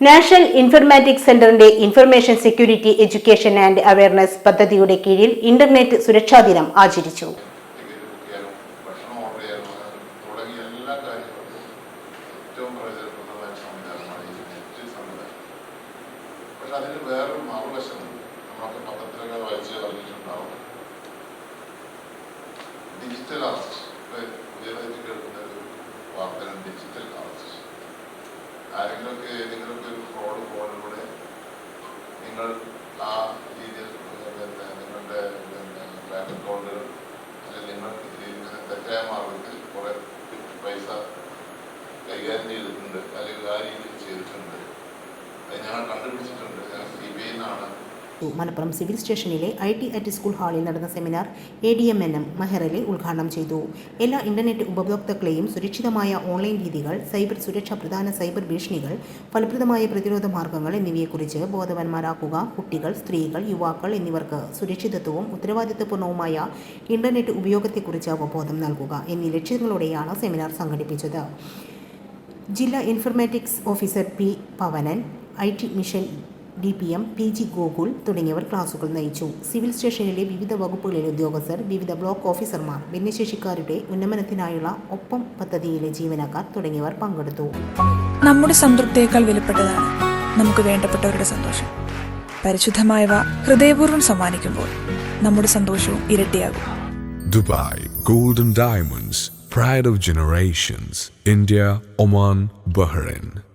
National informatics സെന്ററിന്റെ information security education and awareness പദ്ധതിയുടെ കീഴിൽ ഇന്റർനെറ്റ് സുരക്ഷാ ദിനം ആചരിച്ചു. ഡിജിറ്റൽ ഒരു ഡിജിറ്റൽ ആരെങ്കിലുമൊക്കെ നിങ്ങൾ ആ രീതിയിൽ നിങ്ങളുടെ ബാങ്ക് അക്കൗണ്ടുകൾ അല്ലെങ്കിൽ തെറ്റായ മാർഗത്തിൽ കുറെ പൈസ കൈകാര്യം ചെയ്തിട്ടുണ്ട് അല്ലെങ്കിൽ ആ രീതിയിൽ ചെയ്തിട്ടുണ്ട്. അത് ഞങ്ങൾ കണ്ടുപിടിച്ചിട്ടുണ്ട്. ഞങ്ങൾ സി ബി ഐ നിന്നാണ് മലപ്പുറം സിവിൽ സ്റ്റേഷനിലെ I T I T school ഹാളിൽ നടന്ന seminar A D M N M Meharali ഉദ്ഘാടനം ചെയ്തു. എല്ലാ ഇന്റർനെറ്റ് ഉപഭോക്താക്കളെയും സുരക്ഷിതമായ ഓൺലൈൻ രീതികൾ സൈബർ സുരക്ഷ പ്രധാന സൈബർ ഭീഷണികൾ ഫലപ്രദമായ പ്രതിരോധ മാർഗങ്ങൾ എന്നിവയെക്കുറിച്ച് ബോധവാന്മാരാക്കുക. കുട്ടികൾ സ്ത്രീകൾ യുവാക്കൾ എന്നിവർക്ക് സുരക്ഷിതത്വവും ഉത്തരവാദിത്വപൂർണവുമായ ഇന്റർനെറ്റ് ഉപയോഗത്തെക്കുറിച്ച് അവബോധം നൽകുക എന്നീ ലക്ഷ്യങ്ങളോടെയാണ് സെമിനാർ സംഘടിപ്പിച്ചത്. ജില്ലാ informatics officer P Pavanan I T mission D P M P G Gokul തുടങ്ങിയവർ ക്ലാസുകൾ നയിച്ചു. സിവിൽ സ്റ്റേഷനിലെ വിവിധ വകുപ്പുകളിലെ ഉദ്യോഗസ്ഥർ വിവിധ ബ്ലോക്ക് ഓഫീസർമാർ ഭിന്നശേഷിക്കാരുടെ ഉന്നമനത്തിനായുള്ള ഒപ്പം പദ്ധതിയിലെ ജീവനക്കാർ തുടങ്ങിയവർ പങ്കെടുത്തു. നമ്മുടെ സംതൃപ്തിയേക്കാൾ വിലപ്പെട്ടതാണ് നമുക്ക് വേണ്ടപ്പെട്ടവരുടെ സന്തോഷം. പരിശുദ്ധമായവ ഹൃദയപൂർവം സമ്മാനിക്കുമ്പോൾ നമ്മുടെ സന്തോഷവും ഇരട്ടിയാകും. Dubai golden diamonds Pride of Generations, India, Oman, Bahrain.